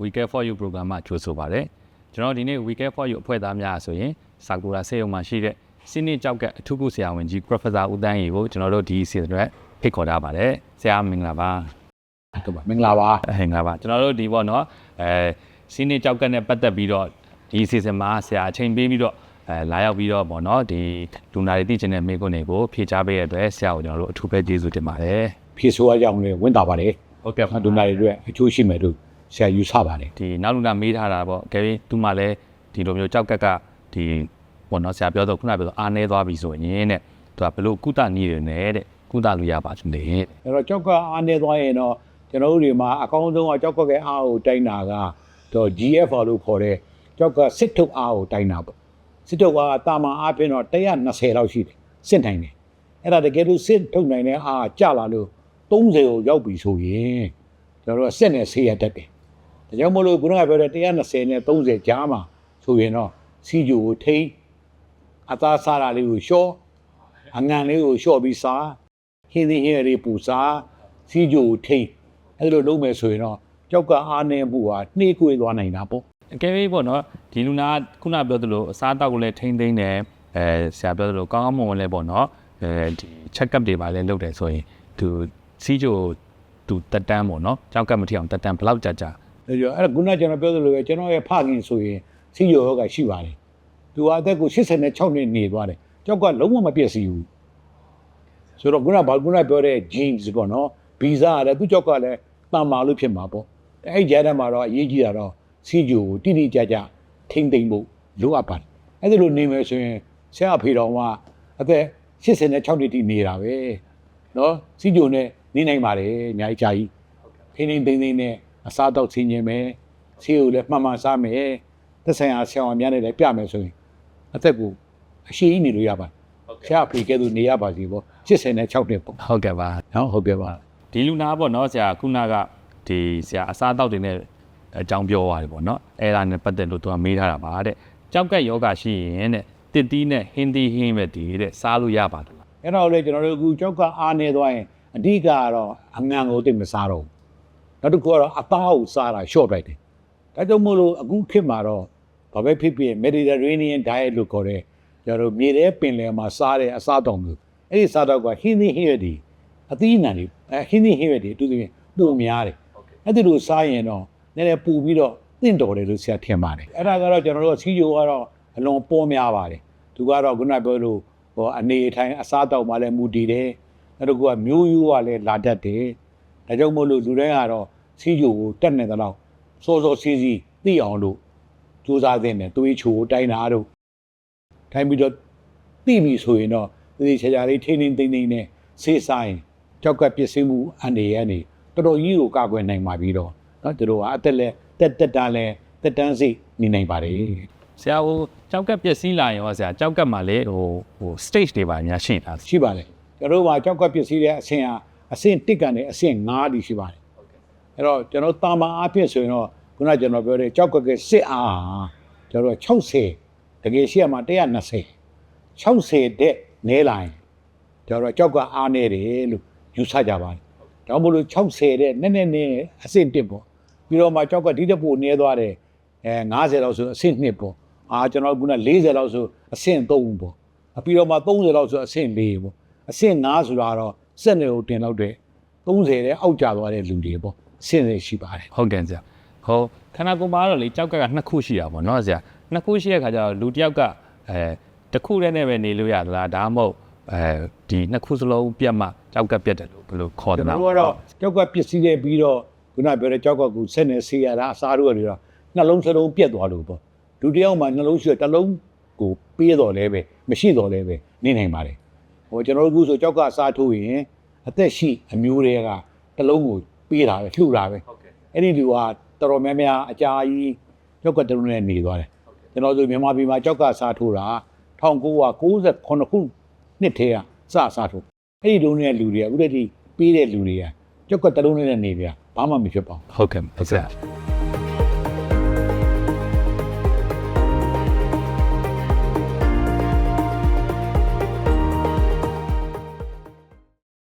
We Care for You program မှာကြိုဆိုပါရစေကျွန်တော်ဒီနေ့ We Care for You အဖွဲ့သားများဆိုရင်စာကူရာဆေးရုံမှာရှိတဲ့စင်းနစ်ကြောက်ကအထူးကုဆရာဝန်ကြီး Professor ဦးတန်းရီကိုကျွန်တော်တို့ဒီစီအတွက်ဖိတ်ခေါ်ထားပါတယ်ဆရာမင်္ဂလာပါဟုတ်ပါမင်္ဂလာပါအဟင်္ဂလာပါကျွန်တော်တို့ဒီပေါ့နော်အဲစီးနေကြောက်ကနဲ့ပတ်သက်ပြီးတော့ဒီစီစဉ်မှာဆရာအချိန်ပေးပြီးတော့အဲလာရောက်ပြီးတော့ပေါ့နော်ဒီလူနာတွေသိချင်တဲ့မိကွန်းတွေကိုဖြေချပေးရတဲ့အတွက်ဆရာကိုကျွန်တော်တို့အထူးပဲကျေးဇူးတင်ပါတယ်ဖြည့်ဆိုရကြောင်းလေဝင်တာပါတယ်ဟုတ်ကဲ့ဒုနာတွေအတွက်အချိုးရှိမယ်လို့ ဆရာယူဆပါတယ်ဒီနောက်လူနာမေးထားတာပေါ့ကဲပြီးသူမှလည်းဒီလိုမျိုးကြောက်ကက်ကဒီပေါ့နော်ဆရာပြောတော့ခုနကပြောတော့အားနေသွားပြီဆိုရင်တဲ့သူကဘလို့ကုသနည်းတွေနဲ့တဲ့ကုသလို့ရပါချင်တယ်တဲ့အဲ့တော့ကြောက်ကအားနေသွားရင်တော့ကျွန်တော်တို့တွေမှာအကောင်းဆုံးကကြောက်ကကအားကိုတိုင်းတာကတော့ GFR လို့ခေါ်တဲ့ကြောက်ကစစ်ထုတ်အားကိုတိုင်းတာပေါ့စစ်ထုတ်အားကတာမန်အားဖြင့်တော့120လောက်ရှိတယ်စစ်နိုင်တယ်အဲ့ဒါတကယ်လို့စစ်ထုတ်နိုင်တဲ့အားကျလာလို့30ကိုရောက်ပြီဆိုရင်ကျွန်တော်တို့ကစစ်နဲ့ဆေးရတတ်တယ် ဒါကြောင့်မို့လို့ခုနကပြောတဲ့120နဲ့30ကြားမှာဆိုရင်တော့စီဂျိုကိုထိန်းအသားစားတာလေးကိုလျှော့အငံလေးကိုလျှော့ပြီးစားဟင်းသီးဟင်းရည်ပူစားစီးကြိုထိန်အဲ့လိုလုပ်မယ်ဆိုရင်တော့ကြောက်ကအားနေမှုဟာနှေးကွေးသွားနိုင်တာပေါ့အကယ်၍ပေါ့နော်ဒီလူနာကခုနပြောသလိုအစားအသောက်ကိုလည်းထိမ့်သိမ်းတယ်အဲဆရာပြောသလိုကောင်းကောင်းမွန်မွန်လည်းပေါ့နော်အဲဒီ check up တွေပါလည်းလုပ်တယ်ဆိုရင်သူစီးကြိုသူတက်တန်းပေါ့နော်ကြောက်ကပ်မထီအောင်တက်တန်းဘယ်လောက်ကြာကြာ ဒါကြောင့်အဲ့ဒါခုနကကျွန်တော်ပြောသလိုပဲကျွန်တော်ရဲ့ဖခင်ဆိုရင်စီးကြိုရောဂါရှိပါတယ်သူဟာအသက်ကို86နှစ်နေသွားတယ်ကြောက်ကလုံးဝမပြည့်စည်ဘူးဆိုတော့ခုနကဘာခုနကပြောတဲ့ genes ပေါ့နော်ဗီဇရတယ်သူကြောက်ကလည်းတန်မာလို့ဖြစ်မှာပေါ့အဲ့ဒီကြားထဲမှာတော့အရေးကြီးတာတော့စီးကြိုကိုတိတိကျကျထိမ့်သိမ့်ဖို့လိုအပ်ပါတယ်အဲ့ဒါလိုနေမယ်ဆိုရင်ဆရာအဖေတော်ကအသက်86နှစ်တိနေတာပဲနော်စီးကြိုနဲ့နေနိုင်ပါတယ်အများကြီးကြာကြီးထိမ့်သိမ့်သိမ့်သိမ့်နဲ့ အစားတော့ဆင်းခြင်းပဲဆေးကိုလည်းမှန်မှန်စားမယ်သက်ဆိုင်ရာဆရာဝန်များနဲ့လည်းပြမယ်ဆိုရင်အသက်ကိုအရှိကြီးနေလို့ရပါတယ်ဆရာအဖေကဲသူနေရပါစီပေါ့86နှစ်ပေါ့ဟုတ်ကဲ့ပါနော်ဟုတ်ကဲ့ပါဒီလူနာပေါ့နော်ဆရာခုနကဒီဆရာအစားအသောက်တွေနဲ့အကြောင်းပြောသွားတယ်ပေါ့နော်အဲ့ဒါနဲ့ပတ်သက်လို့သူကမေးထားတာပါတဲ့ကြောက်ကက်ယောဂရှိရင်တဲ့တစ်တီးနဲ့ဟင်းသီးဟင်းပဲဒီတဲ့စားလို့ရပါတယ်လားအဲ့တော့လေကျွန်တော်တို့အခုကြောက်ကအားနေသွားရင်အဓိကကတော့အငံကိုသိပ်မစားတော့ဘူး နောက်တစ်ခုကတော့အသားကိုစားတာ short လိုက်တယ်ဒါကြောင့်မို့လို့အခုခေတ်မှာတော့ဘာပဲဖြစ်ဖြစ် Mediterranean diet လို့ခေါ်တဲ့ကျွန်တော်တို့မြေထဲပင်လယ်မှာစားတဲ့အစားတောင်မျိုးအဲ့ဒီစားတော့ကဟင်းသီးဟင်းရွက်တွေအသီးအနှံတွေအဲဟင်းသီးဟင်းရွက်တွေအတူတူပုံများတယ်အဲ့ဒီလိုစားရင်တော့နည်းနည်းပူပြီးတော့တင့်တော်တယ်လို့ဆရာထင်ပါတယ်အဲ့ဒါကတော့ကျွန်တော်တို့စီဂျိုကတော့အလွန်ပေါ်များပါတယ်သူကတော့ခုနပြောလို့ဟောအနေအထိုင်အစားတောက်မှလည်းမူတည်တယ်အဲ့တော့ကမျိုးရိုးကလည်းလာတတ်တယ် ဒါကြောင့်မို့လို့လူတိုင်းကတော့စီဂျိုကိုတက်နေသလောက်စောစောစီစီသိအောင်လို့စူးစမ်းသင့်တယ်သွေးချိုတိုင်းတာတို့တိုင်းပြီးတော့သိပြီဆိုရင်တော့ဒီချာချာလေးထိန်းထိန်းသိမ့်သိမ့်နဲ့ဆေးဆိုင်ကြောက်ကပြစ်စင်းမှုအန္တရာယ်နေတော်တော်ကြီးကိုကာကွယ်နိုင်ပါပြီတော့နော်သူတို့ကအသက်လဲတက်တက်တာလဲတက်တန်းစိနေနိုင်ပါတယ်ဆရာဟိုကြောက်ကပြစ်စည်းလာရင်ဟောဆရာကြောက်ကမှာလေဟိုဟို stage တွေပါအများရှိတာရှိပါတယ်ကျွန်တော်တို့ကကြောက်ကပြစ်စည်းတဲ့အဆင့်အား အဆင့်1ကနေအဆင့်5တိရှိပါတယ်အဲ့တော့ကျွန်တော်တာမန်အားဖြင့်ဆိုရင်တော့ခုနကကျွန်တော်ပြောတဲ့ကြောက်ကကစစ်အားဟာကျွန်တော်တို့60တကယ်ရှိရမှာ120 60တဲ့နဲလာရင်ကျွန်တော်တို့ကြောက်ကအားနေတယ်လို့ယူဆကြပါတယ်ဒါမှမဟုတ်60တဲ့နည်းနည်းနည်းအဆင့်1ပေါ့ပြီးတော့မှကြောက်ကဒီတက်ဖို့နဲသွားတယ်အဲ90လောက်ဆိုအဆင့်2ပေါ့အာကျွန်တော်ကခုန40လောက်ဆိုအဆင့်3ပေါ့အပြီးတော့မှ30လောက်ဆိုအဆင့်4ပေါ့အဆင့်5ဆိုတာတော့ စက်နေကိုတင်လောက်တဲ့30တဲ့အောက်ကျသွားတဲ့လူတွေပေါ့အဆင့်တွေရှိပါတယ်ဟုတ်တယ်ဆရာဟိုခန္ဓာကိုယ်မှာတော့လေကြောက်ကက်ကနှစ်ခုရှိတာပေါ့နော်ဆရာနှစ်ခုရှိတဲ့ခါကျတော့လူတစ်ယောက်ကအဲတစ်ခုတည်းနဲ့ပဲနေလို့ရသလားဒါမှမဟုတ်အဲဒီနှစ်ခုစလုံးပြတ်မှကြောက်ကက်ပြတ်တယ်လို့ဘယ်လိုခေါ်သကျွန်လဲတော်တို့ကတော့ကြောက်ကပစ္စည်းတွေပြီးတော့ခုနပြောတဲ့ကြောက်ကကူဆက်နေဆေးရတာအစားတို့တွေတော့နှလုံးစလုံးပြက်သွားလို့ပေါ့ဒုတိယမှာနှလုံးရှိတော့တစ်လုံးကိုပေးတော်လဲပဲမရှိတော်လဲပဲနေနိုင်ပါတယ် ဟိုကျွန်တော်တို့အခုဆိုကြောက်ကအစားထိုးရင်အသက်ရှိအမျိုးတွေကတစ်လုံးကိုပေးတာပဲလှူတာပဲဟုတ်ကဲ့အဲ့ဒီလူကတော်တော်များများအကြာကြီးကြောက်ကတလုံးနဲ့နေသွားတယ်ကျွန်တော်တို့မြန်မာပြည်မှာကြောက်ကစားထိုးတာ1998ခုနှစ်ထဲကစစားထိုးအဲ့ဒီလုံးနဲ့လူတွေကအခုတည်းကပေးတဲ့လူတွေကကြောက်ကတလုံးနဲ့နေကြဘာမှမဖြစ်ပါဘူးဟုတ်ကဲ့ဟုတ်ဆရာ